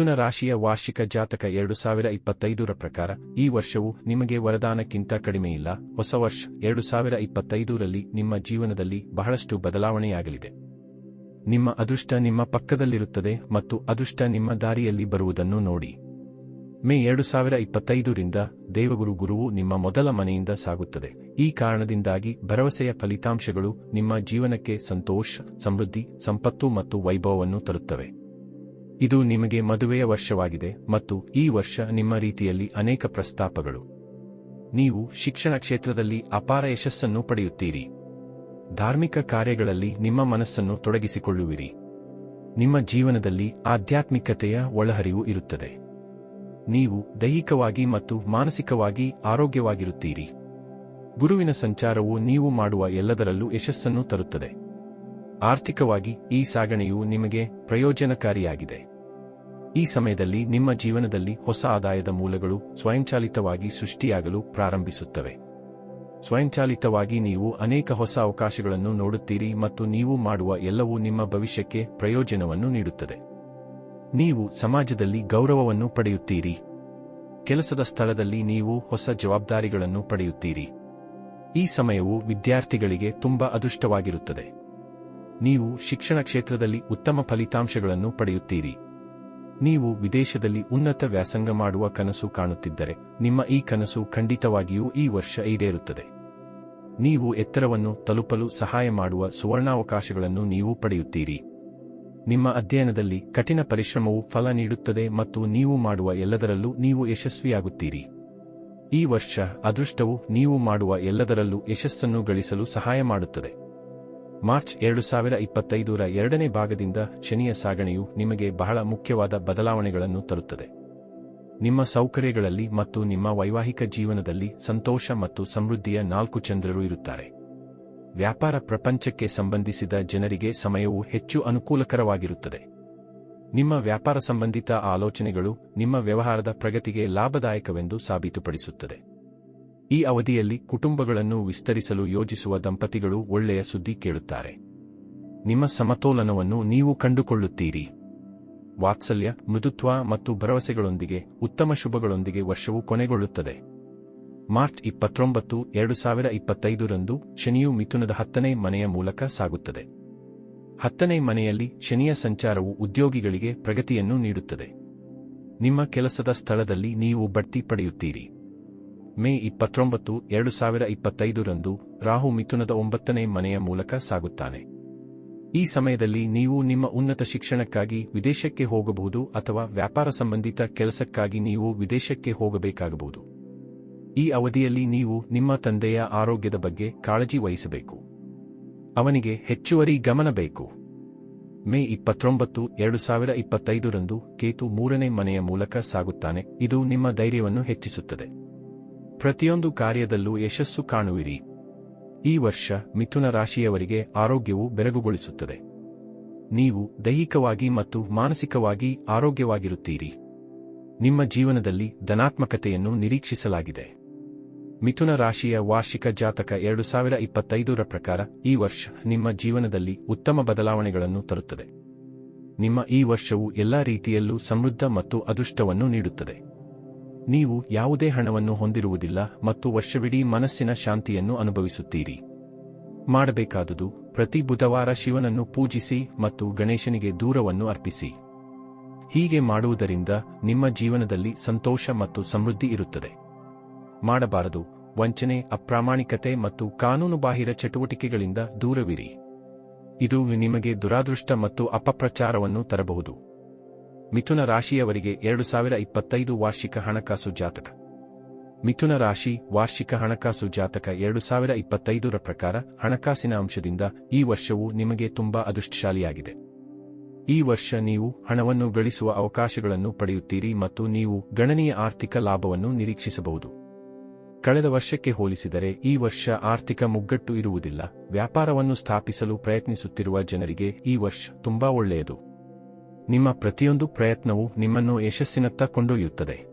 ಮಿಥುನ ರಾಶಿಯ ವಾರ್ಷಿಕ ಜಾತಕ ಎರಡು ಸಾವಿರ ಇಪ್ಪತ್ತೈದರ ಪ್ರಕಾರ, ಈ ವರ್ಷವು ನಿಮಗೆ ವರದಾನಕ್ಕಿಂತ ಕಡಿಮೆಯಿಲ್ಲ ಹೊಸ ವರ್ಷ ಎರಡು ಸಾವಿರ ಇಪ್ಪತ್ತೈದರಲ್ಲಿ ನಿಮ್ಮ ಜೀವನದಲ್ಲಿ ಬಹಳಷ್ಟು ಬದಲಾವಣೆಯಾಗಲಿದೆ. ನಿಮ್ಮ ಅದೃಷ್ಟ ನಿಮ್ಮ ಪಕ್ಕದಲ್ಲಿರುತ್ತದೆ ಮತ್ತು ಅದೃಷ್ಟ ನಿಮ್ಮ ದಾರಿಯಲ್ಲಿ ಬರುವುದನ್ನು ನೋಡಿ. ಮೇ ಎರಡು ಸಾವಿರ ಇಪ್ಪತ್ತೈದರಿಂದ ದೇವಗುರು ಗುರುವು ನಿಮ್ಮ ಮೊದಲ ಮನೆಯಿಂದ ಸಾಗುತ್ತದೆ. ಈ ಕಾರಣದಿಂದಾಗಿ ಭರವಸೆಯ ಫಲಿತಾಂಶಗಳು ನಿಮ್ಮ ಜೀವನಕ್ಕೆ ಸಂತೋಷ, ಸಮೃದ್ಧಿ, ಸಂಪತ್ತು ಮತ್ತು ವೈಭವವನ್ನು ತರುತ್ತವೆ. ಇದು ನಿಮಗೆ ಮದುವೆಯ ವರ್ಷವಾಗಿದೆ ಮತ್ತು ಈ ವರ್ಷ ನಿಮ್ಮ ರೀತಿಯಲ್ಲಿ ಅನೇಕ ಪ್ರಸ್ತಾಪಗಳು. ನೀವು ಶಿಕ್ಷಣ ಕ್ಷೇತ್ರದಲ್ಲಿ ಅಪಾರ ಯಶಸ್ಸನ್ನು ಪಡೆಯುತ್ತೀರಿ. ಧಾರ್ಮಿಕ ಕಾರ್ಯಗಳಲ್ಲಿ ನಿಮ್ಮ ಮನಸ್ಸನ್ನು ತೊಡಗಿಸಿಕೊಳ್ಳುವಿರಿ. ನಿಮ್ಮ ಜೀವನದಲ್ಲಿ ಆಧ್ಯಾತ್ಮಿಕತೆಯ ಒಳಹರಿವು ಇರುತ್ತದೆ. ನೀವು ದೈಹಿಕವಾಗಿ ಮತ್ತು ಮಾನಸಿಕವಾಗಿ ಆರೋಗ್ಯವಾಗಿರುತ್ತೀರಿ. ಗುರುವಿನ ಸಂಚಾರವು ನೀವು ಮಾಡುವ ಎಲ್ಲದರಲ್ಲೂ ಯಶಸ್ಸನ್ನು ತರುತ್ತದೆ. ಆರ್ಥಿಕವಾಗಿ ಈ ಸಾಗಣೆಯು ನಿಮಗೆ ಪ್ರಯೋಜನಕಾರಿಯಾಗಿದೆ. ಈ ಸಮಯದಲ್ಲಿ ನಿಮ್ಮ ಜೀವನದಲ್ಲಿ ಹೊಸ ಆದಾಯದ ಮೂಲಗಳು ಸ್ವಯಂಚಾಲಿತವಾಗಿ ಸೃಷ್ಟಿಯಾಗಲು ಪ್ರಾರಂಭಿಸುತ್ತವೆ. ಸ್ವಯಂಚಾಲಿತವಾಗಿ ನೀವು ಅನೇಕ ಹೊಸ ಅವಕಾಶಗಳನ್ನು ನೋಡುತ್ತೀರಿ ಮತ್ತು ನೀವು ಮಾಡುವ ಎಲ್ಲವೂ ನಿಮ್ಮ ಭವಿಷ್ಯಕ್ಕೆ ಪ್ರಯೋಜನವನ್ನು ನೀಡುತ್ತದೆ. ನೀವು ಸಮಾಜದಲ್ಲಿ ಗೌರವವನ್ನು ಪಡೆಯುತ್ತೀರಿ. ಕೆಲಸದ ಸ್ಥಳದಲ್ಲಿ ನೀವು ಹೊಸ ಜವಾಬ್ದಾರಿಗಳನ್ನು ಪಡೆಯುತ್ತೀರಿ. ಈ ಸಮಯವು ವಿದ್ಯಾರ್ಥಿಗಳಿಗೆ ತುಂಬಾ ಅದೃಷ್ಟವಾಗಿರುತ್ತದೆ. ನೀವು ಶಿಕ್ಷಣ ಕ್ಷೇತ್ರದಲ್ಲಿ ಉತ್ತಮ ಫಲಿತಾಂಶಗಳನ್ನು ಪಡೆಯುತ್ತೀರಿ. ನೀವು ವಿದೇಶದಲ್ಲಿ ಉನ್ನತ ವ್ಯಾಸಂಗ ಮಾಡುವ ಕನಸು ಕಾಣುತ್ತಿದ್ದರೆ, ನಿಮ್ಮ ಈ ಕನಸು ಖಂಡಿತವಾಗಿಯೂ ಈ ವರ್ಷ ಈಡೇರುತ್ತದೆ. ನೀವು ಎತ್ತರವನ್ನು ತಲುಪಲು ಸಹಾಯ ಮಾಡುವ ಸುವರ್ಣಾವಕಾಶಗಳನ್ನು ನೀವು ಪಡೆಯುತ್ತೀರಿ. ನಿಮ್ಮ ಅಧ್ಯಯನದಲ್ಲಿ ಕಠಿಣ ಪರಿಶ್ರಮವು ಫಲ ನೀಡುತ್ತದೆ ಮತ್ತು ನೀವು ಮಾಡುವ ಎಲ್ಲದರಲ್ಲೂ ನೀವು ಯಶಸ್ವಿಯಾಗುತ್ತೀರಿ. ಈ ವರ್ಷ ಅದೃಷ್ಟವು ನೀವು ಮಾಡುವ ಎಲ್ಲದರಲ್ಲೂ ಯಶಸ್ಸನ್ನು ಗಳಿಸಲು ಸಹಾಯ ಮಾಡುತ್ತದೆ. ಮಾರ್ಚ್ ಎರಡು ಸಾವಿರ ಇಪ್ಪತ್ತೈದರ ಎರಡನೇ ಭಾಗದಿಂದ ಶನಿಯ ಸಾಗಣೆಯು ನಿಮಗೆ ಬಹಳ ಮುಖ್ಯವಾದ ಬದಲಾವಣೆಗಳನ್ನು ತರುತ್ತದೆ. ನಿಮ್ಮ ಸೌಕರ್ಯಗಳಲ್ಲಿ ಮತ್ತು ನಿಮ್ಮ ವೈವಾಹಿಕ ಜೀವನದಲ್ಲಿ ಸಂತೋಷ ಮತ್ತು ಸಮೃದ್ಧಿಯ ನಾಲ್ಕು ಚಂದ್ರರು ಇರುತ್ತಾರೆ. ವ್ಯಾಪಾರ ಪ್ರಪಂಚಕ್ಕೆ ಸಂಬಂಧಿಸಿದ ಜನರಿಗೆ ಸಮಯವು ಹೆಚ್ಚು ಅನುಕೂಲಕರವಾಗಿರುತ್ತದೆ. ನಿಮ್ಮ ವ್ಯಾಪಾರ ಸಂಬಂಧಿತ ಆಲೋಚನೆಗಳು ನಿಮ್ಮ ವ್ಯವಹಾರದ ಪ್ರಗತಿಗೆ ಲಾಭದಾಯಕವೆಂದು ಸಾಬೀತುಪಡಿಸುತ್ತದೆ. ಈ ಅವಧಿಯಲ್ಲಿ ಕುಟುಂಬಗಳನ್ನು ವಿಸ್ತರಿಸಲು ಯೋಜಿಸುವ ದಂಪತಿಗಳು ಒಳ್ಳೆಯ ಸುದ್ದಿ ಕೇಳುತ್ತಾರೆ. ನಿಮ್ಮ ಸಮತೋಲನವನ್ನು ನೀವು ಕಂಡುಕೊಳ್ಳುತ್ತೀರಿ. ವಾತ್ಸಲ್ಯ, ಮೃದುತ್ವ ಮತ್ತು ಭರವಸೆಗಳೊಂದಿಗೆ, ಉತ್ತಮ ಶುಭಗಳೊಂದಿಗೆ ವರ್ಷವು ಕೊನೆಗೊಳ್ಳುತ್ತದೆ. ಮಾರ್ಚ್ ಇಪ್ಪತ್ತೊಂಬತ್ತು, ಎರಡು ಸಾವಿರ ಇಪ್ಪತ್ತೈದರಂದು ಶನಿಯು ಮಿಥುನದ ಹತ್ತನೇ ಮನೆಯ ಮೂಲಕ ಸಾಗುತ್ತದೆ. ಹತ್ತನೇ ಮನೆಯಲ್ಲಿ ಶನಿಯ ಸಂಚಾರವು ಉದ್ಯೋಗಿಗಳಿಗೆ ಪ್ರಗತಿಯನ್ನು ನೀಡುತ್ತದೆ. ನಿಮ್ಮ ಕೆಲಸದ ಸ್ಥಳದಲ್ಲಿ ನೀವು ಬಡ್ತಿ ಪಡೆಯುತ್ತೀರಿ. ಮೇ ಇಪ್ಪತ್ತೊಂಬತ್ತು, ಎರಡು ಸಾವಿರ ಇಪ್ಪತ್ತೈದರಂದು ರಾಹು ಮಿಥುನದ ಒಂಬತ್ತನೇ ಮನೆಯ ಮೂಲಕ ಸಾಗುತ್ತಾನೆ. ಈ ಸಮಯದಲ್ಲಿ ನೀವು ನಿಮ್ಮ ಉನ್ನತ ಶಿಕ್ಷಣಕ್ಕಾಗಿ ವಿದೇಶಕ್ಕೆ ಹೋಗಬಹುದು ಅಥವಾ ವ್ಯಾಪಾರ ಸಂಬಂಧಿತ ಕೆಲಸಕ್ಕಾಗಿ ನೀವು ವಿದೇಶಕ್ಕೆ ಹೋಗಬೇಕಾಗಬಹುದು. ಈ ಅವಧಿಯಲ್ಲಿ ನೀವು ನಿಮ್ಮ ತಂದೆಯ ಆರೋಗ್ಯದ ಬಗ್ಗೆ ಕಾಳಜಿ ವಹಿಸಬೇಕು. ಅವನಿಗೆ ಹೆಚ್ಚುವರಿ ಗಮನ ಬೇಕು. ಮೇ ಇಪ್ಪತ್ತೊಂಬತ್ತು, ಎರಡು ಸಾವಿರ ಇಪ್ಪತ್ತೈದರಂದು ಕೇತು ಮೂರನೇ ಮನೆಯ ಮೂಲಕ ಸಾಗುತ್ತಾನೆ. ಇದು ನಿಮ್ಮ ಧೈರ್ಯವನ್ನು ಹೆಚ್ಚಿಸುತ್ತದೆ. ಪ್ರತಿಯೊಂದು ಕಾರ್ಯದಲ್ಲೂ ಯಶಸ್ಸು ಕಾಣುವಿರಿ. ಈ ವರ್ಷ ಮಿಥುನ ರಾಶಿಯವರಿಗೆ ಆರೋಗ್ಯವು ಬೆರಗುಗೊಳಿಸುತ್ತದೆ. ನೀವು ದೈಹಿಕವಾಗಿ ಮತ್ತು ಮಾನಸಿಕವಾಗಿ ಆರೋಗ್ಯವಾಗಿರುತ್ತೀರಿ. ನಿಮ್ಮ ಜೀವನದಲ್ಲಿ ಧನಾತ್ಮಕತೆಯನ್ನು ನಿರೀಕ್ಷಿಸಲಾಗಿದೆ. ಮಿಥುನ ರಾಶಿಯ ವಾರ್ಷಿಕ ಜಾತಕ ಎರಡು ಸಾವಿರ ಇಪ್ಪತ್ತೈದರ ಪ್ರಕಾರ ಈ ವರ್ಷ ನಿಮ್ಮ ಜೀವನದಲ್ಲಿ ಉತ್ತಮ ಬದಲಾವಣೆಗಳನ್ನು ತರುತ್ತದೆ. ನಿಮ್ಮ ಈ ವರ್ಷವು ಎಲ್ಲಾ ರೀತಿಯಲ್ಲೂ ಸಮೃದ್ಧ ಮತ್ತು ಅದೃಷ್ಟವನ್ನು ನೀಡುತ್ತದೆ. ನೀವು ಯಾವುದೇ ಹಣವನ್ನು ಹೊಂದಿರುವುದಿಲ್ಲ ಮತ್ತು ವರ್ಷವಿಡೀ ಮನಸ್ಸಿನ ಶಾಂತಿಯನ್ನು ಅನುಭವಿಸುತ್ತೀರಿ. ಮಾಡಬೇಕಾದುದು, ಪ್ರತಿ ಬುಧವಾರ ಶಿವನನ್ನು ಪೂಜಿಸಿ ಮತ್ತು ಗಣೇಶನಿಗೆ ದೂರವನ್ನು ಅರ್ಪಿಸಿ. ಹೀಗೆ ಮಾಡುವುದರಿಂದ ನಿಮ್ಮ ಜೀವನದಲ್ಲಿ ಸಂತೋಷ ಮತ್ತು ಸಮೃದ್ಧಿ ಇರುತ್ತದೆ. ಮಾಡಬಾರದು, ವಂಚನೆ, ಅಪ್ರಾಮಾಣಿಕತೆ ಮತ್ತು ಕಾನೂನುಬಾಹಿರ ಚಟುವಟಿಕೆಗಳಿಂದ ದೂರವಿರಿ. ಇದು ನಿಮಗೆ ದುರಾದೃಷ್ಟ ಮತ್ತು ಅಪಪ್ರಚಾರವನ್ನು ತರಬಹುದು. ಮಿಥುನ ರಾಶಿಯವರಿಗೆ ಎರಡು ಸಾವಿರ ಇಪ್ಪತ್ತೈದು ವಾರ್ಷಿಕ ಹಣಕಾಸು ಜಾತಕ. ಮಿಥುನ ರಾಶಿ ವಾರ್ಷಿಕ ಹಣಕಾಸು ಜಾತಕ ಎರಡು ಸಾವಿರ ಇಪ್ಪತ್ತೈದರ ಪ್ರಕಾರ ಹಣಕಾಸಿನ ಅಂಶದಿಂದ ಈ ವರ್ಷವು ನಿಮಗೆ ತುಂಬಾ ಅದೃಷ್ಟಶಾಲಿಯಾಗಿದೆ. ಈ ವರ್ಷ ನೀವು ಹಣವನ್ನು ಗಳಿಸುವ ಅವಕಾಶಗಳನ್ನು ಪಡೆಯುತ್ತೀರಿ ಮತ್ತು ನೀವು ಗಣನೀಯ ಆರ್ಥಿಕ ಲಾಭವನ್ನು ನಿರೀಕ್ಷಿಸಬಹುದು. ಕಳೆದ ವರ್ಷಕ್ಕೆ ಹೋಲಿಸಿದರೆ ಈ ವರ್ಷ ಆರ್ಥಿಕ ಮುಗ್ಗಟ್ಟು ಇರುವುದಿಲ್ಲ. ವ್ಯಾಪಾರವನ್ನು ಸ್ಥಾಪಿಸಲು ಪ್ರಯತ್ನಿಸುತ್ತಿರುವ ಜನರಿಗೆ ಈ ವರ್ಷ ತುಂಬಾ ಒಳ್ಳೆಯದು. ನಿಮ್ಮ ಪ್ರತಿಯೊಂದು ಪ್ರಯತ್ನವು ನಿಮ್ಮನ್ನು ಯಶಸ್ಸಿನತ್ತ ಕೊಂಡೊಯ್ಯುತ್ತದೆ.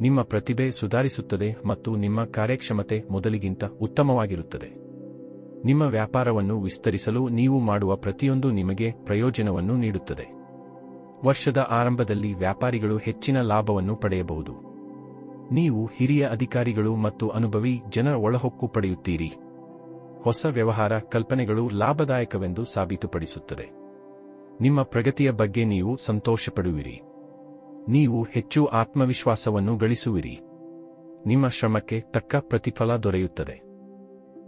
ನಿಮ್ಮ ಪ್ರತಿಭೆ ಸುಧಾರಿಸುತ್ತದೆ ಮತ್ತು ನಿಮ್ಮ ಕಾರ್ಯಕ್ಷಮತೆ ಮೊದಲಿಗಿಂತ ಉತ್ತಮವಾಗಿರುತ್ತದೆ. ನಿಮ್ಮ ವ್ಯಾಪಾರವನ್ನು ವಿಸ್ತರಿಸಲು ನೀವು ಮಾಡುವ ಪ್ರತಿಯೊಂದು ನಿಮಗೆ ಪ್ರಯೋಜನವನ್ನು ನೀಡುತ್ತದೆ. ವರ್ಷದ ಆರಂಭದಲ್ಲಿ ವ್ಯಾಪಾರಿಗಳು ಹೆಚ್ಚಿನ ಲಾಭವನ್ನು ಪಡೆಯಬಹುದು. ನೀವು ಹಿರಿಯ ಅಧಿಕಾರಿಗಳು ಮತ್ತು ಅನುಭವಿ ಜನರ ಒಳಹೊಕ್ಕು ಪಡೆಯುತ್ತೀರಿ. ಹೊಸ ವ್ಯವಹಾರ ಕಲ್ಪನೆಗಳು ಲಾಭದಾಯಕವೆಂದು ಸಾಬೀತುಪಡಿಸುತ್ತದೆ. ನಿಮ್ಮ ಪ್ರಗತಿಯ ಬಗ್ಗೆ ನೀವು ಸಂತೋಷಪಡುವಿರಿ. ನೀವು ಹೆಚ್ಚು ಆತ್ಮವಿಶ್ವಾಸವನ್ನು ಗಳಿಸುವಿರಿ. ನಿಮ್ಮ ಶ್ರಮಕ್ಕೆ ತಕ್ಕ ಪ್ರತಿಫಲ ದೊರೆಯುತ್ತದೆ.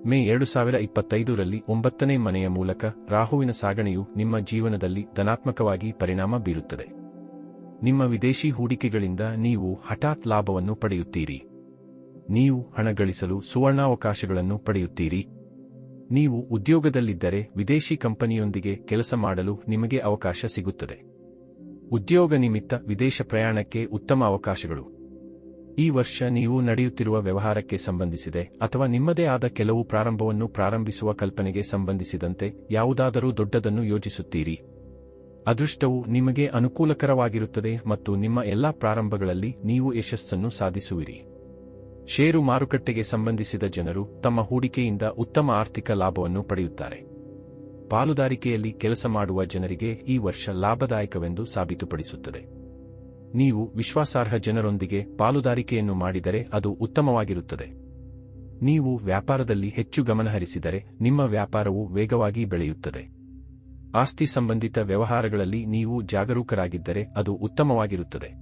ಮೇ ಎರಡು ಸಾವಿರ ಇಪ್ಪತ್ತೈದರಲ್ಲಿ ಒಂಬತ್ತನೇ ಮನೆಯ ಮೂಲಕ ರಾಹುವಿನ ಸಾಗಣೆಯು ನಿಮ್ಮ ಜೀವನದಲ್ಲಿ ಧನಾತ್ಮಕವಾಗಿ ಪರಿಣಾಮ ಬೀರುತ್ತದೆ. ನಿಮ್ಮ ವಿದೇಶಿ ಹೂಡಿಕೆಗಳಿಂದ ನೀವು ಹಠಾತ್ ಲಾಭವನ್ನು ಪಡೆಯುತ್ತೀರಿ. ನೀವು ಹಣ ಗಳಿಸಲು ಸುವರ್ಣಾವಕಾಶಗಳನ್ನು ಪಡೆಯುತ್ತೀರಿ. ನೀವು ಉದ್ಯೋಗದಲ್ಲಿದ್ದರೆ ವಿದೇಶಿ ಕಂಪನಿಯೊಂದಿಗೆ ಕೆಲಸ ಮಾಡಲು ನಿಮಗೆ ಅವಕಾಶ ಸಿಗುತ್ತದೆ. ಉದ್ಯೋಗ ನಿಮಿತ್ತ ವಿದೇಶ ಪ್ರಯಾಣಕ್ಕೆ ಉತ್ತಮ ಅವಕಾಶಗಳು. ಈ ವರ್ಷ ನೀವು ನಡೆಯುತ್ತಿರುವ ವ್ಯವಹಾರಕ್ಕೆ ಸಂಬಂಧಿಸಿದೆ ಅಥವಾ ನಿಮ್ಮದೇ ಆದ ಕೆಲವು ಪ್ರಾರಂಭವನ್ನು ಪ್ರಾರಂಭಿಸುವ ಕಲ್ಪನೆಗೆ ಸಂಬಂಧಿಸಿದಂತೆ ಯಾವುದಾದರೂ ದೊಡ್ಡದನ್ನು ಯೋಜಿಸುತ್ತೀರಿ. ಅದೃಷ್ಟವು ನಿಮಗೆ ಅನುಕೂಲಕರವಾಗಿರುತ್ತದೆ ಮತ್ತು ನಿಮ್ಮ ಎಲ್ಲಾ ಪ್ರಾರಂಭಗಳಲ್ಲಿ ನೀವು ಯಶಸ್ಸನ್ನು ಸಾಧಿಸುವಿರಿ. ಷೇರು ಮಾರುಕಟ್ಟೆಗೆ ಸಂಬಂಧಿಸಿದ ಜನರು ತಮ್ಮ ಹೂಡಿಕೆಯಿಂದ ಉತ್ತಮ ಆರ್ಥಿಕ ಲಾಭವನ್ನು ಪಡೆಯುತ್ತಾರೆ. ಪಾಲುದಾರಿಕೆಯಲ್ಲಿ ಕೆಲಸ ಮಾಡುವ ಜನರಿಗೆ ಈ ವರ್ಷ ಲಾಭದಾಯಕವೆಂದು ಸಾಬೀತುಪಡಿಸುತ್ತದೆ. ನೀವು ವಿಶ್ವಾಸಾರ್ಹ ಜನರೊಂದಿಗೆ ಪಾಲುದಾರಿಕೆಯನ್ನು ಮಾಡಿದರೆ ಅದು ಉತ್ತಮವಾಗಿರುತ್ತದೆ. ನೀವು ವ್ಯಾಪಾರದಲ್ಲಿ ಹೆಚ್ಚು ಗಮನಹರಿಸಿದರೆ ನಿಮ್ಮ ವ್ಯಾಪಾರವು ವೇಗವಾಗಿ ಬೆಳೆಯುತ್ತದೆ. ಆಸ್ತಿ ಸಂಬಂಧಿತ ವ್ಯವಹಾರಗಳಲ್ಲಿ ನೀವು ಜಾಗರೂಕರಾಗಿದ್ದರೆ ಅದು ಉತ್ತಮವಾಗಿರುತ್ತದೆ.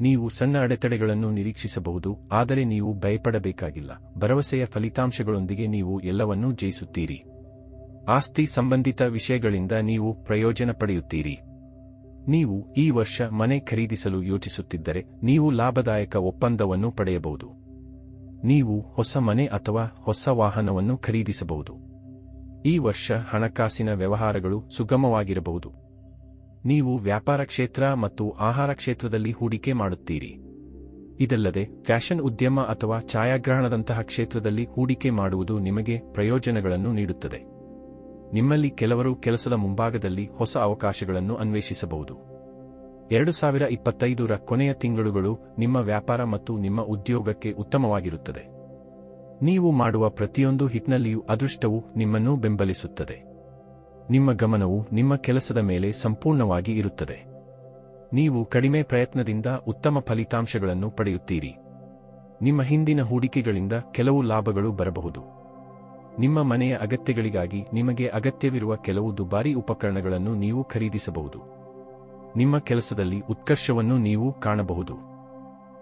ನೀವು ಸಣ್ಣ ಅಡೆತಡೆಗಳನ್ನು ನಿರೀಕ್ಷಿಸಬಹುದು, ಆದರೆ ನೀವು ಭಯಪಡಬೇಕಾಗಿಲ್ಲ. ಭರವಸೆಯ ಫಲಿತಾಂಶಗಳೊಂದಿಗೆ ನೀವು ಎಲ್ಲವನ್ನೂ ಜಯಿಸುತ್ತೀರಿ. ಆಸ್ತಿ ಸಂಬಂಧಿತ ವಿಷಯಗಳಿಂದ ನೀವು ಪ್ರಯೋಜನ ಪಡೆಯುತ್ತೀರಿ. ನೀವು ಈ ವರ್ಷ ಮನೆ ಖರೀದಿಸಲು ಯೋಚಿಸುತ್ತಿದ್ದರೆ, ನೀವು ಲಾಭದಾಯಕ ಒಪ್ಪಂದವನ್ನು ಪಡೆಯಬಹುದು. ನೀವು ಹೊಸ ಮನೆ ಅಥವಾ ಹೊಸ ವಾಹನವನ್ನು ಖರೀದಿಸಬಹುದು. ಈ ವರ್ಷ ಹಣಕಾಸಿನ ವ್ಯವಹಾರಗಳು ಸುಗಮವಾಗಿರಬಹುದು. ನೀವು ವ್ಯಾಪಾರ ಕ್ಷೇತ್ರ ಮತ್ತು ಆಹಾರ ಕ್ಷೇತ್ರದಲ್ಲಿ ಹೂಡಿಕೆ ಮಾಡುತ್ತೀರಿ. ಇದಲ್ಲದೆ, ಫ್ಯಾಷನ್ ಉದ್ಯಮ ಅಥವಾ ಛಾಯಾಗ್ರಹಣದಂತಹ ಕ್ಷೇತ್ರದಲ್ಲಿ ಹೂಡಿಕೆ ಮಾಡುವುದು ನಿಮಗೆ ಪ್ರಯೋಜನಗಳನ್ನು ನೀಡುತ್ತದೆ. ನಿಮ್ಮಲ್ಲಿ ಕೆಲವರು ಕೆಲಸದ ಮುಂಭಾಗದಲ್ಲಿ ಹೊಸ ಅವಕಾಶಗಳನ್ನು ಅನ್ವೇಷಿಸಬಹುದು. ಎರಡು ಸಾವಿರ ಇಪ್ಪತ್ತೈದರ ಕೊನೆಯ ತಿಂಗಳುಗಳು ನಿಮ್ಮ ವ್ಯಾಪಾರ ಮತ್ತು ನಿಮ್ಮ ಉದ್ಯೋಗಕ್ಕೆ ಉತ್ತಮವಾಗಿರುತ್ತದೆ. ನೀವು ಮಾಡುವ ಪ್ರತಿಯೊಂದು ಹಿಟ್ನಲ್ಲಿಯೂ ಅದೃಷ್ಟವು ನಿಮ್ಮನ್ನು ಬೆಂಬಲಿಸುತ್ತದೆ. ನಿಮ್ಮ ಗಮನವು ನಿಮ್ಮ ಕೆಲಸದ ಮೇಲೆ ಸಂಪೂರ್ಣವಾಗಿ ಇರುತ್ತದೆ. ನೀವು ಕಡಿಮೆ ಪ್ರಯತ್ನದಿಂದ ಉತ್ತಮ ಫಲಿತಾಂಶಗಳನ್ನು ಪಡೆಯುತ್ತೀರಿ. ನಿಮ್ಮ ಹಿಂದಿನ ಹೂಡಿಕೆಗಳಿಂದ ಕೆಲವು ಲಾಭಗಳು ಬರಬಹುದು. ನಿಮ್ಮ ಮನೆಯ ಅಗತ್ಯಗಳಿಗಾಗಿ ನಿಮಗೆ ಅಗತ್ಯವಿರುವ ಕೆಲವು ದುಬಾರಿ ಉಪಕರಣಗಳನ್ನು ನೀವು ಖರೀದಿಸಬಹುದು. ನಿಮ್ಮ ಕೆಲಸದಲ್ಲಿ ಉತ್ಕರ್ಷವನ್ನು ನೀವು ಕಾಣಬಹುದು.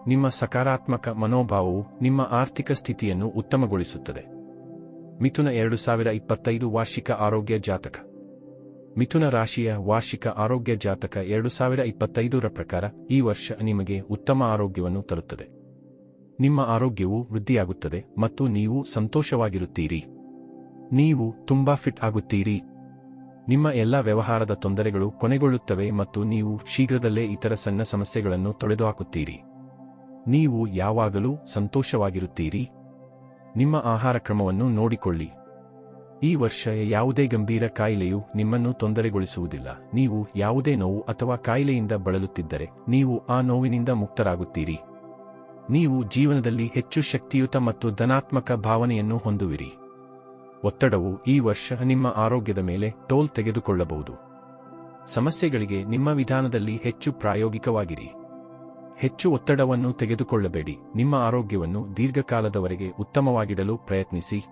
ನಿಮ್ಮ ಸಕಾರಾತ್ಮಕ ಮನೋಭಾವವು ನಿಮ್ಮ ಆರ್ಥಿಕ ಸ್ಥಿತಿಯನ್ನು ಉತ್ತಮಗೊಳಿಸುತ್ತದೆ. ಮಿಥುನ ಎರಡು ಸಾವಿರ ಇಪ್ಪತ್ತೈದು ವಾರ್ಷಿಕ ಆರೋಗ್ಯ ಜಾತಕ. ಮಿಥುನ ರಾಶಿಯ ವಾರ್ಷಿಕ ಆರೋಗ್ಯ ಜಾತಕ ಎರಡು ಸಾವಿರ ಇಪ್ಪತ್ತೈದರ ಪ್ರಕಾರ ಈ ವರ್ಷ ನಿಮಗೆ ಉತ್ತಮ ಆರೋಗ್ಯವನ್ನು ತರುತ್ತದೆ. ನಿಮ್ಮ ಆರೋಗ್ಯವು ವೃದ್ಧಿಯಾಗುತ್ತದೆ ಮತ್ತು ನೀವು ಸಂತೋಷವಾಗಿರುತ್ತೀರಿ. ನೀವು ತುಂಬಾ ಫಿಟ್ ಆಗುತ್ತೀರಿ. ನಿಮ್ಮ ಎಲ್ಲ ವ್ಯವಹಾರದ ತೊಂದರೆಗಳು ಕೊನೆಗೊಳ್ಳುತ್ತವೆ ಮತ್ತು ನೀವು ಶೀಘ್ರದಲ್ಲೇ ಇತರ ಸಣ್ಣ ಸಮಸ್ಯೆಗಳನ್ನು ತೊಳೆದುಹಾಕುತ್ತೀರಿ ನೀವು ಯಾವಾಗಲೂ ಸಂತೋಷವಾಗಿರುತ್ತೀರಿ. ನಿಮ್ಮ ಆಹಾರ ಕ್ರಮವನ್ನು ನೋಡಿಕೊಳ್ಳಿ. ಈ ವರ್ಷ ಯಾವುದೇ ಗಂಭೀರ ಕಾಯಿಲೆಯು ನಿಮ್ಮನ್ನು ತೊಂದರೆಗೊಳಿಸುವುದಿಲ್ಲ. ನೀವು ಯಾವುದೇ ನೋವು ಅಥವಾ ಕಾಯಿಲೆಯಿಂದ ಬಳಲುತ್ತಿದ್ದರೆ ನೀವು ಆ ನೋವಿನಿಂದ ಮುಕ್ತರಾಗುತ್ತೀರಿ. ನೀವು ಜೀವನದಲ್ಲಿ ಹೆಚ್ಚು ಶಕ್ತಿಯುತ ಮತ್ತು ಧನಾತ್ಮಕ ಭಾವನೆಯನ್ನು ಹೊಂದುವಿರಿ. ಒತ್ತಡವು ಈ ವರ್ಷ ನಿಮ್ಮ ಆರೋಗ್ಯದ ಮೇಲೆ ಟೋಲ್ ತೆಗೆದುಕೊಳ್ಳಬಹುದು. ಸಮಸ್ಯೆಗಳಿಗೆ ನಿಮ್ಮ ವಿಧಾನದಲ್ಲಿ ಹೆಚ್ಚು ಪ್ರಾಯೋಗಿಕವಾಗಿರಿ. ಹೆಚ್ಚು ಒತ್ತಡವನ್ನು ತೆಗೆದುಕೊಳ್ಳಬೇಡಿ. ನಿಮ್ಮ ಆರೋಗ್ಯವನ್ನು ದೀರ್ಘಕಾಲದವರೆಗೆ ಉತ್ತಮವಾಗಿಡಲು ಪ್ರಯತ್ನಿಸಿ.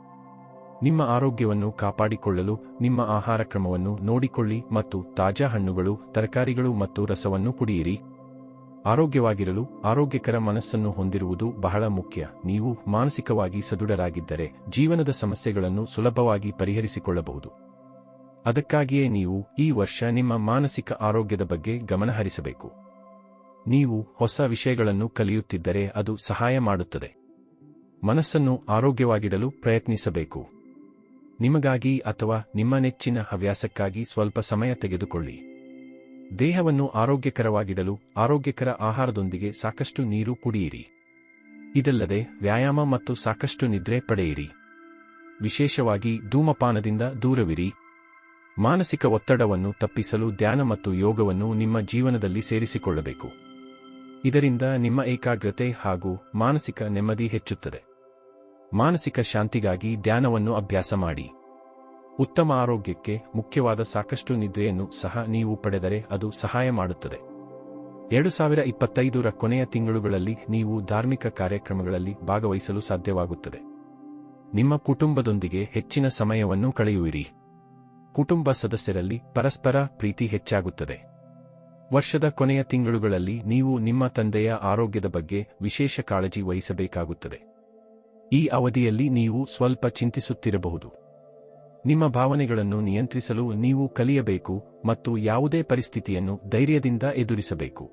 ನಿಮ್ಮ ಆರೋಗ್ಯವನ್ನು ಕಾಪಾಡಿಕೊಳ್ಳಲು, ನಿಮ್ಮ ಆಹಾರ ಕ್ರಮವನ್ನು ನೋಡಿಕೊಳ್ಳಿ ಮತ್ತು ತಾಜಾ ಹಣ್ಣುಗಳು, ತರಕಾರಿಗಳು ಮತ್ತು ರಸವನ್ನು ಕುಡಿಯಿರಿ. ಆರೋಗ್ಯವಾಗಿರಲು ಆರೋಗ್ಯಕರ ಮನಸ್ಸನ್ನು ಹೊಂದಿರುವುದು ಬಹಳ ಮುಖ್ಯ. ನೀವು ಮಾನಸಿಕವಾಗಿ ಸದೃಢರಾಗಿದ್ದರೆ ಜೀವನದ ಸಮಸ್ಯೆಗಳನ್ನು ಸುಲಭವಾಗಿ ಪರಿಹರಿಸಿಕೊಳ್ಳಬಹುದು. ಅದಕ್ಕಾಗಿಯೇ ನೀವು ಈ ವರ್ಷ ನಿಮ್ಮ ಮಾನಸಿಕ ಆರೋಗ್ಯದ ಬಗ್ಗೆ ಗಮನಹರಿಸಬೇಕು. ನೀವು ಹೊಸ ವಿಷಯಗಳನ್ನು ಕಲಿಯುತ್ತಿದ್ದರೆ ಅದು ಸಹಾಯ ಮಾಡುತ್ತದೆ. ಮನಸ್ಸನ್ನು ಆರೋಗ್ಯವಾಗಿಡಲು ಪ್ರಯತ್ನಿಸಬೇಕು. ನಿಮಗಾಗಿ ಅಥವಾ ನಿಮ್ಮ ನೆಚ್ಚಿನ ಹವ್ಯಾಸಕ್ಕಾಗಿ ಸ್ವಲ್ಪ ಸಮಯ ತೆಗೆದುಕೊಳ್ಳಿ. ದೇಹವನ್ನು ಆರೋಗ್ಯಕರವಾಗಿಡಲು ಆರೋಗ್ಯಕರ ಆಹಾರದೊಂದಿಗೆ ಸಾಕಷ್ಟು ನೀರು ಕುಡಿಯಿರಿ. ಇದಲ್ಲದೆ ವ್ಯಾಯಾಮ ಮತ್ತು ಸಾಕಷ್ಟು ನಿದ್ರೆ ಪಡೆಯಿರಿ. ವಿಶೇಷವಾಗಿ ಧೂಮಪಾನದಿಂದ ದೂರವಿರಿ. ಮಾನಸಿಕ ಒತ್ತಡವನ್ನು ತಪ್ಪಿಸಲು ಧ್ಯಾನ ಮತ್ತು ಯೋಗವನ್ನು ನಿಮ್ಮ ಜೀವನದಲ್ಲಿ ಸೇರಿಸಿಕೊಳ್ಳಬೇಕು. ಇದರಿಂದ ನಿಮ್ಮ ಏಕಾಗ್ರತೆ ಹಾಗೂ ಮಾನಸಿಕ ನೆಮ್ಮದಿ ಹೆಚ್ಚುತ್ತದೆ. ಮಾನಸಿಕ ಶಾಂತಿಗಾಗಿ ಧ್ಯಾನವನ್ನು ಅಭ್ಯಾಸ ಮಾಡಿ. ಉತ್ತಮ ಆರೋಗ್ಯಕ್ಕೆ ಮುಖ್ಯವಾದ ಸಾಕಷ್ಟು ನಿದ್ರೆಯನ್ನು ಸಹ ನೀವು ಪಡೆದರೆ ಅದು ಸಹಾಯ ಮಾಡುತ್ತದೆ. ಎರಡು ಸಾವಿರ ಇಪ್ಪತ್ತೈದರ ಕೊನೆಯ ತಿಂಗಳುಗಳಲ್ಲಿ ನೀವು ಧಾರ್ಮಿಕ ಕಾರ್ಯಕ್ರಮಗಳಲ್ಲಿ ಭಾಗವಹಿಸಲು ಸಾಧ್ಯವಾಗುತ್ತದೆ. ನಿಮ್ಮ ಕುಟುಂಬದೊಂದಿಗೆ ಹೆಚ್ಚಿನ ಸಮಯವನ್ನು ಕಳೆಯುವಿರಿ. ಕುಟುಂಬ ಸದಸ್ಯರಲ್ಲಿ ಪರಸ್ಪರ ಪ್ರೀತಿ ಹೆಚ್ಚಾಗುತ್ತದೆ. ವರ್ಷದ ಕೊನೆಯ ತಿಂಗಳುಗಳಲ್ಲಿ ನೀವು ನಿಮ್ಮ ತಂದೆಯ ಆರೋಗ್ಯದ ಬಗ್ಗೆ ವಿಶೇಷ ಕಾಳಜಿ ವಹಿಸಬೇಕಾಗುತ್ತದೆ. ಈ ಅವಧಿಯಲ್ಲಿ ನೀವು ಸ್ವಲ್ಪ ಚಿಂತಿಸುತ್ತಿರಬಹುದು. ನಿಮ್ಮ ಭಾವನೆಗಳನ್ನು ನಿಯಂತ್ರಿಸಲು ನೀವು ಕಲಿಯಬೇಕು ಮತ್ತು ಯಾವುದೇ ಪರಿಸ್ಥಿತಿಯನ್ನು ಧೈರ್ಯದಿಂದ ಎದುರಿಸಬೇಕು.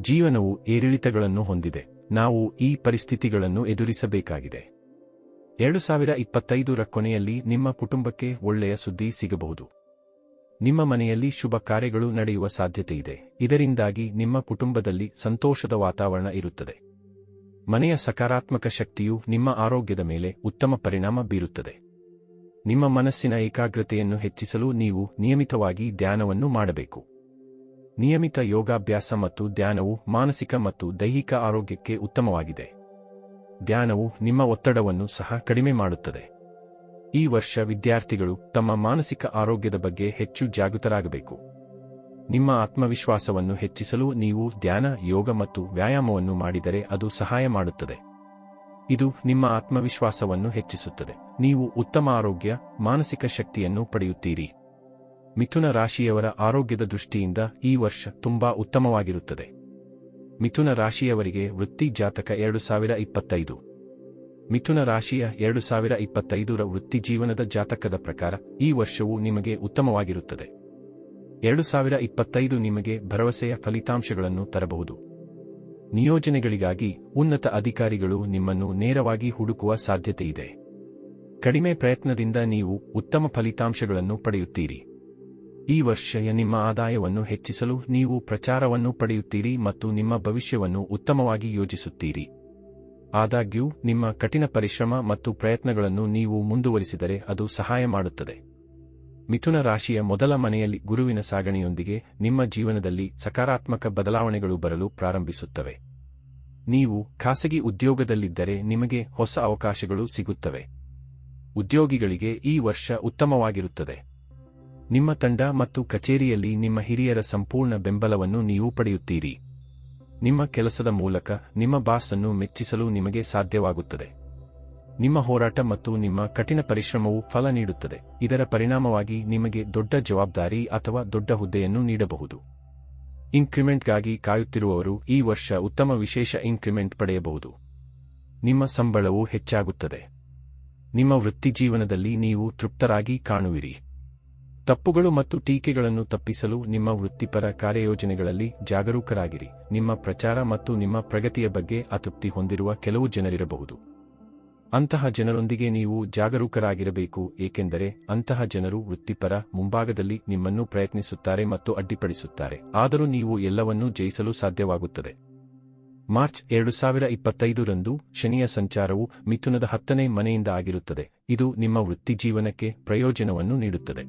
ಜೀವನವು ಏರಿಳಿತಗಳನ್ನು ಹೊಂದಿದೆ. ನಾವು ಈ ಪರಿಸ್ಥಿತಿಗಳನ್ನು ಎದುರಿಸಬೇಕಾಗಿದೆ. ಎರಡು ಸಾವಿರ ಇಪ್ಪತ್ತೈದರ ಕೊನೆಯಲ್ಲಿ ನಿಮ್ಮ ಕುಟುಂಬಕ್ಕೆ ಒಳ್ಳೆಯ ಸುದ್ದಿ ಸಿಗಬಹುದು. ನಿಮ್ಮ ಮನೆಯಲ್ಲಿ ಶುಭ ಕಾರ್ಯಗಳು ನಡೆಯುವ ಸಾಧ್ಯತೆಯಿದೆ ಇದರಿಂದಾಗಿ ನಿಮ್ಮ ಕುಟುಂಬದಲ್ಲಿ ಸಂತೋಷದ ವಾತಾವರಣ ಇರುತ್ತದೆ. ಮನೆಯ ಸಕಾರಾತ್ಮಕ ಶಕ್ತಿಯು ನಿಮ್ಮ ಆರೋಗ್ಯದ ಮೇಲೆ ಉತ್ತಮ ಪರಿಣಾಮ ಬೀರುತ್ತದೆ. ನಿಮ್ಮ ಮನಸ್ಸಿನ ಏಕಾಗ್ರತೆಯನ್ನು ಹೆಚ್ಚಿಸಲು ನೀವು ನಿಯಮಿತವಾಗಿ ಧ್ಯಾನವನ್ನು ಮಾಡಬೇಕು. ನಿಯಮಿತ ಯೋಗಾಭ್ಯಾಸ ಮತ್ತು ಧ್ಯಾನವು ಮಾನಸಿಕ ಮತ್ತು ದೈಹಿಕ ಆರೋಗ್ಯಕ್ಕೆ ಉತ್ತಮವಾಗಿದೆ. ಧ್ಯಾನವು ನಿಮ್ಮ ಒತ್ತಡವನ್ನು ಸಹ ಕಡಿಮೆ ಮಾಡುತ್ತದೆ. ಈ ವರ್ಷ ವಿದ್ಯಾರ್ಥಿಗಳು ತಮ್ಮ ಮಾನಸಿಕ ಆರೋಗ್ಯದ ಬಗ್ಗೆ ಹೆಚ್ಚು ಜಾಗೃತರಾಗಬೇಕು. ನಿಮ್ಮ ಆತ್ಮವಿಶ್ವಾಸವನ್ನು ಹೆಚ್ಚಿಸಲು ನೀವು ಧ್ಯಾನ, ಯೋಗ ಮತ್ತು ವ್ಯಾಯಾಮವನ್ನು ಮಾಡಿದರೆ ಅದು ಸಹಾಯ ಮಾಡುತ್ತದೆ. ಇದು ನಿಮ್ಮ ಆತ್ಮವಿಶ್ವಾಸವನ್ನು ಹೆಚ್ಚಿಸುತ್ತದೆ. ನೀವು ಉತ್ತಮ ಆರೋಗ್ಯ, ಮಾನಸಿಕ ಶಕ್ತಿಯನ್ನು ಪಡೆಯುತ್ತೀರಿ. ಮಿಥುನ ರಾಶಿಯವರ ಆರೋಗ್ಯದ ದೃಷ್ಟಿಯಿಂದ ಈ ವರ್ಷ ತುಂಬಾ ಉತ್ತಮವಾಗಿರುತ್ತದೆ. ಮಿಥುನ ರಾಶಿಯವರಿಗೆ ವೃತ್ತಿ ಜಾತಕ ಎರಡು ಸಾವಿರ ಇಪ್ಪತ್ತೈದು. ಮಿಥುನ ರಾಶಿಯ ಎರಡು ಸಾವಿರ ಇಪ್ಪತ್ತೈದರ ವೃತ್ತಿ ಜೀವನದ ಜಾತಕದ ಪ್ರಕಾರ ಈ ವರ್ಷವು ನಿಮಗೆ ಉತ್ತಮವಾಗಿರುತ್ತದೆ. ಎರಡು ಸಾವಿರ ಇಪ್ಪತ್ತೈದು ನಿಮಗೆ ಭರವಸೆಯ ಫಲಿತಾಂಶಗಳನ್ನು ತರಬಹುದು. ನಿಯೋಜನೆಗಳಿಗಾಗಿ ಉನ್ನತ ಅಧಿಕಾರಿಗಳು ನಿಮ್ಮನ್ನು ನೇರವಾಗಿ ಹುಡುಕುವ ಸಾಧ್ಯತೆಯಿದೆ. ಕಡಿಮೆ ಪ್ರಯತ್ನದಿಂದ ನೀವು ಉತ್ತಮ ಫಲಿತಾಂಶಗಳನ್ನು ಪಡೆಯುತ್ತೀರಿ. ಈ ವರ್ಷ ನಿಮ್ಮ ಆದಾಯವನ್ನು ಹೆಚ್ಚಿಸಲು ನೀವು ಪ್ರಚಾರವನ್ನು ಪಡೆಯುತ್ತೀರಿ ಮತ್ತು ನಿಮ್ಮ ಭವಿಷ್ಯವನ್ನು ಉತ್ತಮವಾಗಿ ಯೋಜಿಸುತ್ತೀರಿ. ಆದಾಗ್ಯೂ, ನಿಮ್ಮ ಕಠಿಣ ಪರಿಶ್ರಮ ಮತ್ತು ಪ್ರಯತ್ನಗಳನ್ನು ನೀವು ಮುಂದುವರಿಸಿದರೆ ಅದು ಸಹಾಯ ಮಾಡುತ್ತದೆ. ಮಿಥುನ ರಾಶಿಯ ಮೊದಲ ಮನೆಯಲ್ಲಿ ಗುರುವಿನ ಸಾಗಣೆಯೊಂದಿಗೆ ನಿಮ್ಮ ಜೀವನದಲ್ಲಿ ಸಕಾರಾತ್ಮಕ ಬದಲಾವಣೆಗಳು ಬರಲು ಪ್ರಾರಂಭಿಸುತ್ತವೆ. ನೀವು ಖಾಸಗಿ ಉದ್ಯೋಗದಲ್ಲಿದ್ದರೆ ನಿಮಗೆ ಹೊಸ ಅವಕಾಶಗಳು ಸಿಗುತ್ತವೆ. ಉದ್ಯೋಗಿಗಳಿಗೆ ಈ ವರ್ಷ ಉತ್ತಮವಾಗಿರುತ್ತದೆ. ನಿಮ್ಮ ತಂಡ ಮತ್ತು ಕಚೇರಿಯಲ್ಲಿ ನಿಮ್ಮ ಹಿರಿಯರ ಸಂಪೂರ್ಣ ಬೆಂಬಲವನ್ನು ನೀವು ಪಡೆಯುತ್ತೀರಿ. ನಿಮ್ಮ ಕೆಲಸದ ಮೂಲಕ ನಿಮ್ಮ ಬಾಸ್ ಅನ್ನು ಮೆಚ್ಚಿಸಲು ನಿಮಗೆ ಸಾಧ್ಯವಾಗುತ್ತದೆ. ನಿಮ್ಮ ಹೋರಾಟ ಮತ್ತು ನಿಮ್ಮ ಕಠಿಣ ಪರಿಶ್ರಮವು ಫಲ ನೀಡುತ್ತದೆ. ಇದರ ಪರಿಣಾಮವಾಗಿ ನಿಮಗೆ ದೊಡ್ಡ ಜವಾಬ್ದಾರಿ ಅಥವಾ ದೊಡ್ಡ ಹುದ್ದೆಯನ್ನು ನೀಡಬಹುದು. ಇನ್ಕ್ರಿಮೆಂಟ್ಗಾಗಿ ಕಾಯುತ್ತಿರುವವರು ಈ ವರ್ಷ ಉತ್ತಮ ವಿಶೇಷ ಇನ್ಕ್ರಿಮೆಂಟ್ ಪಡೆಯಬಹುದು. ನಿಮ್ಮ ಸಂಬಳವು ಹೆಚ್ಚಾಗುತ್ತದೆ. ನಿಮ್ಮ ವೃತ್ತಿಜೀವನದಲ್ಲಿ ನೀವು ತೃಪ್ತರಾಗಿ ಕಾಣುವಿರಿ. ತಪ್ಪುಗಳು ಮತ್ತು ಟೀಕೆಗಳನ್ನು ತಪ್ಪಿಸಲು ನಿಮ್ಮ ವೃತ್ತಿಪರ ಕಾರ್ಯಯೋಜನೆಗಳಲ್ಲಿ ಜಾಗರೂಕರಾಗಿರಿ. ನಿಮ್ಮ ಪ್ರಚಾರ ಮತ್ತು ನಿಮ್ಮ ಪ್ರಗತಿಯ ಬಗ್ಗೆ ಅತೃಪ್ತಿ ಹೊಂದಿರುವ ಕೆಲವು ಜನರಿರಬಹುದು. ಅಂತಹ ಜನರೊಂದಿಗೆ ನೀವು ಜಾಗರೂಕರಾಗಿರಬೇಕು, ಏಕೆಂದರೆ ಅಂತಹ ಜನರು ವೃತ್ತಿಪರ, ಮುಂಭಾಗದಲ್ಲಿ ನಿಮ್ಮನ್ನು ಪ್ರಯತ್ನಿಸುತ್ತಾರೆ ಮತ್ತು ಅಡ್ಡಿಪಡಿಸುತ್ತಾರೆ. ಆದರೂ ನೀವು ಎಲ್ಲವನ್ನೂ ಜಯಿಸಲು ಸಾಧ್ಯವಾಗುತ್ತದೆ. ಮಾರ್ಚ್ ಎರಡು ಸಾವಿರ ಇಪ್ಪತ್ತೈದರಂದು ಶನಿಯ ಸಂಚಾರವು ಮಿಥುನದ ಹತ್ತನೇ ಮನೆಯಿಂದ ಆಗಿರುತ್ತದೆ. ಇದು ನಿಮ್ಮ ವೃತ್ತಿಜೀವನಕ್ಕೆ ಪ್ರಯೋಜನವನ್ನು ನೀಡುತ್ತದೆ.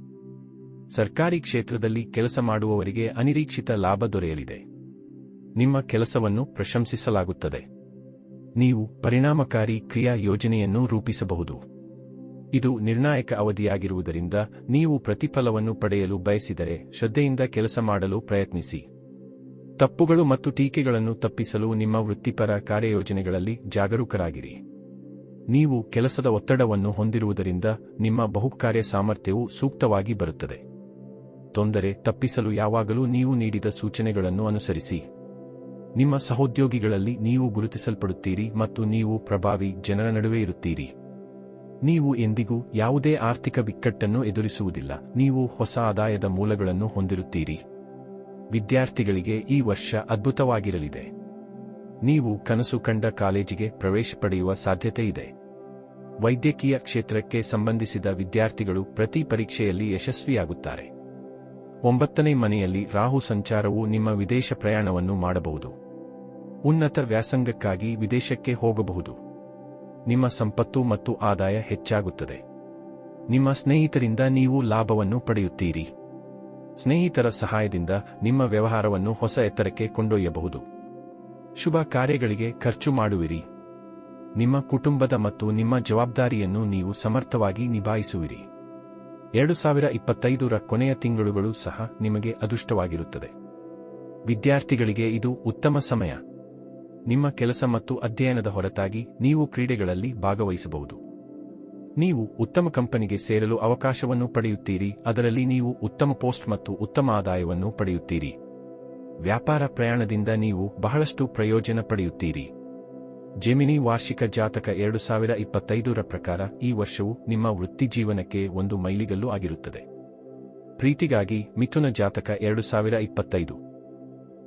ಸರ್ಕಾರಿ ಕ್ಷೇತ್ರದಲ್ಲಿ ಕೆಲಸ ಮಾಡುವವರಿಗೆ ಅನಿರೀಕ್ಷಿತ ಲಾಭ ದೊರೆಯಲಿದೆ. ನಿಮ್ಮ ಕೆಲಸವನ್ನು ಪ್ರಶಂಸಿಸಲಾಗುತ್ತದೆ. ನೀವು ಪರಿಣಾಮಕಾರಿ ಕ್ರಿಯಾ ಯೋಜನೆಯನ್ನು ರೂಪಿಸಬಹುದು. ಇದು ನಿರ್ಣಾಯಕ ಅವಧಿಯಾಗಿರುವುದರಿಂದ ನೀವು ಪ್ರತಿಫಲವನ್ನು ಪಡೆಯಲು ಬಯಸಿದರೆ ಶ್ರದ್ಧೆಯಿಂದ ಕೆಲಸ ಮಾಡಲು ಪ್ರಯತ್ನಿಸಿ. ತಪ್ಪುಗಳು ಮತ್ತು ಟೀಕೆಗಳನ್ನು ತಪ್ಪಿಸಲು ನಿಮ್ಮ ವೃತ್ತಿಪರ ಕಾರ್ಯಯೋಜನೆಗಳಲ್ಲಿ ಜಾಗರೂಕರಾಗಿರಿ. ನೀವು ಕೆಲಸದ ಒತ್ತಡವನ್ನು ಹೊಂದಿರುವುದರಿಂದ ನಿಮ್ಮ ಬಹುಕಾರ್ಯ ಸಾಮರ್ಥ್ಯವು ಸೂಕ್ತವಾಗಿ ಬರುತ್ತದೆ. ತೊಂದರೆ ತಪ್ಪಿಸಲು ಯಾವಾಗಲೂ ನೀವು ನೀಡಿದ ಸೂಚನೆಗಳನ್ನು ಅನುಸರಿಸಿ. ನಿಮ್ಮ ಸಹೋದ್ಯೋಗಿಗಳಲ್ಲಿ ನೀವು ಗುರುತಿಸಲ್ಪಡುತ್ತೀರಿ ಮತ್ತು ನೀವು ಪ್ರಭಾವಿ ಜನರ ನಡುವೆ ಇರುತ್ತೀರಿ. ನೀವು ಎಂದಿಗೂ ಯಾವುದೇ ಆರ್ಥಿಕ ಬಿಕ್ಕಟ್ಟನ್ನು ಎದುರಿಸುವುದಿಲ್ಲ. ನೀವು ಹೊಸ ಆದಾಯದ ಮೂಲಗಳನ್ನು ಹೊಂದಿರುತ್ತೀರಿ. ವಿದ್ಯಾರ್ಥಿಗಳಿಗೆ ಈ ವರ್ಷ ಅದ್ಭುತವಾಗಿರಲಿದೆ. ನೀವು ಕನಸು ಕಂಡ ಕಾಲೇಜಿಗೆ ಪ್ರವೇಶ ಪಡೆಯುವ ಸಾಧ್ಯತೆ ಇದೆ. ವೈದ್ಯಕೀಯ ಕ್ಷೇತ್ರಕ್ಕೆ ಸಂಬಂಧಿಸಿದ ವಿದ್ಯಾರ್ಥಿಗಳು ಪ್ರತಿ ಪರೀಕ್ಷೆಯಲ್ಲಿ ಯಶಸ್ವಿಯಾಗುತ್ತಾರೆ. ಒಂಬತ್ತನೇ ಮನೆಯಲ್ಲಿ ರಾಹು ಸಂಚಾರವು ನಿಮ್ಮ ವಿದೇಶ ಪ್ರಯಾಣವನ್ನು ಮಾಡಬಹುದು. ಉನ್ನತ ವ್ಯಾಸಂಗಕ್ಕಾಗಿ ವಿದೇಶಕ್ಕೆ ಹೋಗಬಹುದು. ನಿಮ್ಮ ಸಂಪತ್ತು ಮತ್ತು ಆದಾಯ ಹೆಚ್ಚಾಗುತ್ತದೆ. ನಿಮ್ಮ ಸ್ನೇಹಿತರಿಂದ ನೀವು ಲಾಭವನ್ನು ಪಡೆಯುತ್ತೀರಿ. ಸ್ನೇಹಿತರ ಸಹಾಯದಿಂದ ನಿಮ್ಮ ವ್ಯವಹಾರವನ್ನು ಹೊಸ ಎತ್ತರಕ್ಕೆ ಕೊಂಡೊಯ್ಯಬಹುದು. ಶುಭ ಕಾರ್ಯಗಳಿಗೆ ಖರ್ಚು ಮಾಡುವಿರಿ. ನಿಮ್ಮ ಕುಟುಂಬದ ಮತ್ತು ನಿಮ್ಮ ಜವಾಬ್ದಾರಿಯನ್ನು ನೀವು ಸಮರ್ಥವಾಗಿ ನಿಭಾಯಿಸುವಿರಿ. ಎರಡು ಸಾವಿರ ಇಪ್ಪತ್ತೈದರ ಕೊನೆಯ ತಿಂಗಳುಗಳು ಸಹ ನಿಮಗೆ ಅದೃಷ್ಟವಾಗಿರುತ್ತದೆ. ವಿದ್ಯಾರ್ಥಿಗಳಿಗೆ ಇದು ಉತ್ತಮ ಸಮಯ. ನಿಮ್ಮ ಕೆಲಸ ಮತ್ತು ಅಧ್ಯಯನದ ಹೊರತಾಗಿ ನೀವು ಕ್ರೀಡೆಗಳಲ್ಲಿ ಭಾಗವಹಿಸಬಹುದು. ನೀವು ಉತ್ತಮ ಕಂಪನಿಗೆ ಸೇರಲು ಅವಕಾಶವನ್ನು ಪಡೆಯುತ್ತೀರಿ, ಅದರಲ್ಲಿ ನೀವು ಉತ್ತಮ ಪೋಸ್ಟ್ ಮತ್ತು ಉತ್ತಮ ಆದಾಯವನ್ನು ಪಡೆಯುತ್ತೀರಿ. ವ್ಯಾಪಾರ ಪ್ರಯಾಣದಿಂದ ನೀವು ಬಹಳಷ್ಟು ಪ್ರಯೋಜನ ಪಡೆಯುತ್ತೀರಿ. ಜೆಮಿನಿ ವಾರ್ಷಿಕ ಜಾತಕ ಎರಡು ಸಾವಿರ ಇಪ್ಪತ್ತೈದರ ಪ್ರಕಾರ ಈ ವರ್ಷವು ನಿಮ್ಮ ವೃತ್ತಿಜೀವನಕ್ಕೆ ಒಂದು ಮೈಲಿಗಲ್ಲು ಆಗಿರುತ್ತದೆ. ಪ್ರೀತಿಗಾಗಿ ಮಿಥುನ ಜಾತಕ ಎರಡು ಸಾವಿರ ಇಪ್ಪತ್ತೈದು.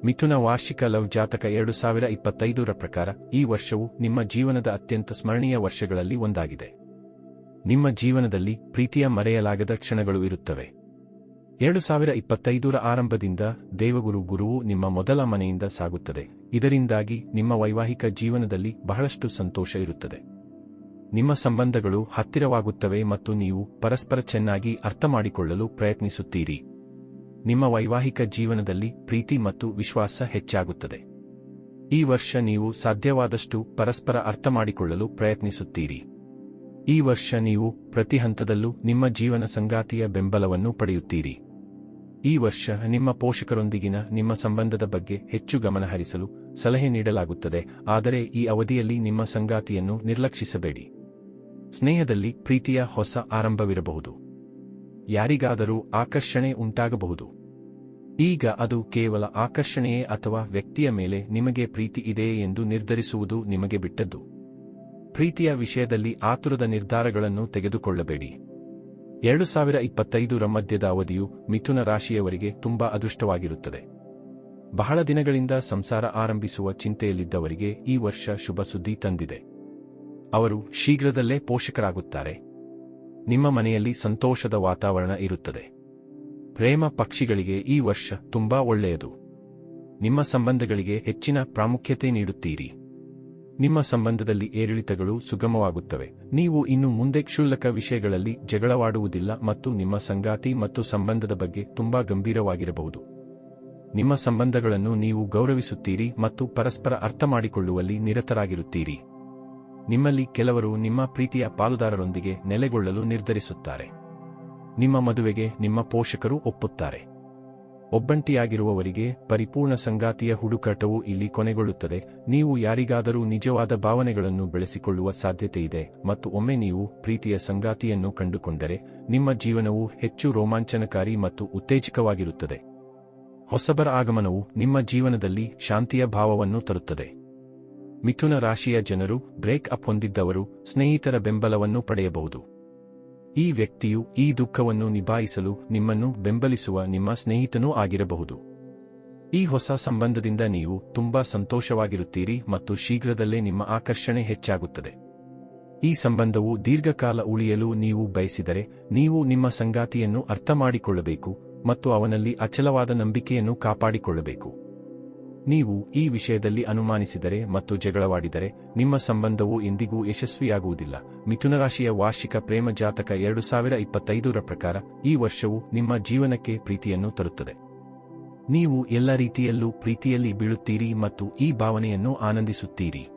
ಮಿಥುನ ವಾರ್ಷಿಕ ಲವ್ ಜಾತಕ ಎರಡು ಸಾವಿರ ಇಪ್ಪತ್ತೈದರ ಪ್ರಕಾರ ಈ ವರ್ಷವು ನಿಮ್ಮ ಜೀವನದ ಅತ್ಯಂತ ಸ್ಮರಣೀಯ ವರ್ಷಗಳಲ್ಲಿ ಒಂದಾಗಿದೆ. ನಿಮ್ಮ ಜೀವನದಲ್ಲಿ ಪ್ರೀತಿಯ ಮರೆಯಲಾಗದ ಕ್ಷಣಗಳು ಇರುತ್ತವೆ. ಎರಡು ಸಾವಿರ ಇಪ್ಪತ್ತೈದರ ಆರಂಭದಿಂದ ದೇವಗುರು ಗುರುವು ನಿಮ್ಮ ಮೊದಲ ಮನೆಯಿಂದ ಸಾಗುತ್ತದೆ. ಇದರಿಂದಾಗಿ ನಿಮ್ಮ ವೈವಾಹಿಕ ಜೀವನದಲ್ಲಿ ಬಹಳಷ್ಟು ಸಂತೋಷ ಇರುತ್ತದೆ. ನಿಮ್ಮ ಸಂಬಂಧಗಳು ಹತ್ತಿರವಾಗುತ್ತವೆ ಮತ್ತು ನೀವು ಪರಸ್ಪರ ಚೆನ್ನಾಗಿ ಅರ್ಥಮಾಡಿಕೊಳ್ಳಲು ಪ್ರಯತ್ನಿಸುತ್ತೀರಿ. ನಿಮ್ಮ ವೈವಾಹಿಕ ಜೀವನದಲ್ಲಿ ಪ್ರೀತಿ ಮತ್ತು ವಿಶ್ವಾಸ ಹೆಚ್ಚಾಗುತ್ತದೆ. ಈ ವರ್ಷ ನೀವು ಸಾಧ್ಯವಾದಷ್ಟು ಪರಸ್ಪರ ಅರ್ಥಮಾಡಿಕೊಳ್ಳಲು ಪ್ರಯತ್ನಿಸುತ್ತೀರಿ. ಈ ವರ್ಷ ನೀವು ಪ್ರತಿ ಹಂತದಲ್ಲೂ ನಿಮ್ಮ ಜೀವನ ಸಂಗಾತಿಯ ಬೆಂಬಲವನ್ನು ಪಡೆಯುತ್ತೀರಿ. ಈ ವರ್ಷ ನಿಮ್ಮ ಪೋಷಕರೊಂದಿಗಿನ ನಿಮ್ಮ ಸಂಬಂಧದ ಬಗ್ಗೆ ಹೆಚ್ಚು ಗಮನಹರಿಸಲು ಸಲಹೆ ನೀಡಲಾಗುತ್ತದೆ, ಆದರೆ ಈ ಅವಧಿಯಲ್ಲಿ ನಿಮ್ಮ ಸಂಗಾತಿಯನ್ನು ನಿರ್ಲಕ್ಷಿಸಬೇಡಿ. ಸ್ನೇಹದಲ್ಲಿ ಪ್ರೀತಿಯ ಹೊಸ ಆರಂಭವಿರಬಹುದು. ಯಾರಿಗಾದರೂ ಆಕರ್ಷಣೆ ಉಂಟಾಗಬಹುದು. ಈಗ ಅದು ಕೇವಲ ಆಕರ್ಷಣೆಯೇ ಅಥವಾ ವ್ಯಕ್ತಿಯ ಮೇಲೆ ನಿಮಗೆ ಪ್ರೀತಿ ಇದೆಯೇ ಎಂದು ನಿರ್ಧರಿಸುವುದು ನಿಮಗೆ ಬಿಟ್ಟದ್ದು. ಪ್ರೀತಿಯ ವಿಷಯದಲ್ಲಿ ಆತುರದ ನಿರ್ಧಾರಗಳನ್ನು ತೆಗೆದುಕೊಳ್ಳಬೇಡಿ. ಎರಡು ಸಾವಿರ ಇಪ್ಪತ್ತೈದರ ಮಧ್ಯದ ಅವಧಿಯು ಮಿಥುನ ರಾಶಿಯವರಿಗೆ ತುಂಬಾ ಅದೃಷ್ಟವಾಗಿರುತ್ತದೆ. ಬಹಳ ದಿನಗಳಿಂದ ಸಂಸಾರ ಆರಂಭಿಸುವ ಚಿಂತೆಯಲ್ಲಿದ್ದವರಿಗೆ ಈ ವರ್ಷ ಶುಭ ಸುದ್ದಿ ತಂದಿದೆ. ಅವರು ಶೀಘ್ರದಲ್ಲೇ ಪೋಷಕರಾಗುತ್ತಾರೆ. ನಿಮ್ಮ ಮನೆಯಲ್ಲಿ ಸಂತೋಷದ ವಾತಾವರಣ ಇರುತ್ತದೆ. ಪ್ರೇಮ ಪಕ್ಷಿಗಳಿಗೆ ಈ ವರ್ಷ ತುಂಬಾ ಒಳ್ಳೆಯದು. ನಿಮ್ಮ ಸಂಬಂಧಗಳಿಗೆ ಹೆಚ್ಚಿನ ಪ್ರಾಮುಖ್ಯತೆ ನೀಡುತ್ತೀರಿ. ನಿಮ್ಮ ಸಂಬಂಧದಲ್ಲಿ ಏರಿಳಿತಗಳು ಸುಗಮವಾಗುತ್ತವೆ. ನೀವು ಇನ್ನು ಮುಂದೆ ಕ್ಷುಲ್ಲಕ ವಿಷಯಗಳಲ್ಲಿ ಜಗಳವಾಡುವುದಿಲ್ಲ ಮತ್ತು ನಿಮ್ಮ ಸಂಗಾತಿ ಮತ್ತು ಸಂಬಂಧದ ಬಗ್ಗೆ ತುಂಬಾ ಗಂಭೀರವಾಗಿರಬಹುದು. ನಿಮ್ಮ ಸಂಬಂಧಗಳನ್ನು ನೀವು ಗೌರವಿಸುತ್ತೀರಿ ಮತ್ತು ಪರಸ್ಪರ ಅರ್ಥಮಾಡಿಕೊಳ್ಳುವಲ್ಲಿ ನಿರತರಾಗಿರುತ್ತೀರಿ. ನಿಮ್ಮಲ್ಲಿ ಕೆಲವರು ನಿಮ್ಮ ಪ್ರೀತಿಯ ಪಾಲುದಾರರೊಂದಿಗೆ ನೆಲೆಗೊಳ್ಳಲು ನಿರ್ಧರಿಸುತ್ತಾರೆ. ನಿಮ್ಮ ಮದುವೆಗೆ ನಿಮ್ಮ ಪೋಷಕರು ಒಪ್ಪುತ್ತಾರೆ. ಒಬ್ಬಂಟಿಯಾಗಿರುವವರಿಗೆ ಪರಿಪೂರ್ಣ ಸಂಗಾತಿಯ ಹುಡುಕಾಟವು ಇಲ್ಲಿ ಕೊನೆಗೊಳ್ಳುತ್ತದೆ. ನೀವು ಯಾರಿಗಾದರೂ ನಿಜವಾದ ಭಾವನೆಗಳನ್ನು ಬೆಳೆಸಿಕೊಳ್ಳುವ ಸಾಧ್ಯತೆಯಿದೆ ಮತ್ತು ಒಮ್ಮೆ ನೀವು ಪ್ರೀತಿಯ ಸಂಗಾತಿಯನ್ನು ಕಂಡುಕೊಂಡರೆ ನಿಮ್ಮ ಜೀವನವು ಹೆಚ್ಚು ರೋಮಾಂಚನಕಾರಿ ಮತ್ತು ಉತ್ತೇಜಕವಾಗಿರುತ್ತದೆ ಹೊಸಬರ ಆಗಮನವು ನಿಮ್ಮ ಜೀವನದಲ್ಲಿ ಶಾಂತಿಯ ಭಾವವನ್ನು ತರುತ್ತದೆ. ಮಿಥುನ ರಾಶಿಯ ಜನರು ಬ್ರೇಕ್ ಅಪ್ ಹೊಂದಿದ್ದವರು ಸ್ನೇಹಿತರ ಬೆಂಬಲವನ್ನು ಪಡೆಯಬಹುದು. ಈ ವ್ಯಕ್ತಿಯು ಈ ದುಃಖವನ್ನು ನಿಭಾಯಿಸಲು ನಿಮ್ಮನ್ನು ಬೆಂಬಲಿಸುವ ನಿಮ್ಮ ಸ್ನೇಹಿತನೂ ಆಗಿರಬಹುದು. ಈ ಹೊಸ ಸಂಬಂಧದಿಂದ ನೀವು ತುಂಬಾ ಸಂತೋಷವಾಗಿರುತ್ತೀರಿ ಮತ್ತು ಶೀಘ್ರದಲ್ಲೇ ನಿಮ್ಮ ಆಕರ್ಷಣೆ ಹೆಚ್ಚಾಗುತ್ತದೆ. ಈ ಸಂಬಂಧವು ದೀರ್ಘಕಾಲ ಉಳಿಯಲು ನೀವು ಬಯಸಿದರೆ ನೀವು ನಿಮ್ಮ ಸಂಗಾತಿಯನ್ನು ಅರ್ಥಮಾಡಿಕೊಳ್ಳಬೇಕು ಮತ್ತು ಅವನಲ್ಲಿ ಅಚಲವಾದ ನಂಬಿಕೆಯನ್ನು ಕಾಪಾಡಿಕೊಳ್ಳಬೇಕು. ನೀವು ಈ ವಿಷಯದಲ್ಲಿ ಅನುಮಾನಿಸಿದರೆ ಮತ್ತು ಜಗಳವಾಡಿದರೆ, ನಿಮ್ಮ ಸಂಬಂಧವು ಎಂದಿಗೂ ಯಶಸ್ವಿಯಾಗುವುದಿಲ್ಲ. ಮಿಥುನ ರಾಶಿಯ ವಾರ್ಷಿಕ ಪ್ರೇಮ ಜಾತಕ ಎರಡು ಸಾವಿರ ಇಪ್ಪತ್ತೈದರ ಪ್ರಕಾರ, ಈ ವರ್ಷವು ನಿಮ್ಮ ಜೀವನಕ್ಕೆ ಪ್ರೀತಿಯನ್ನು ತರುತ್ತದೆ. ನೀವು ಎಲ್ಲ ರೀತಿಯಲ್ಲೂ ಪ್ರೀತಿಯಲ್ಲಿ ಬೀಳುತ್ತೀರಿ ಮತ್ತು ಈ ಭಾವನೆಯನ್ನು ಆನಂದಿಸುತ್ತೀರಿ.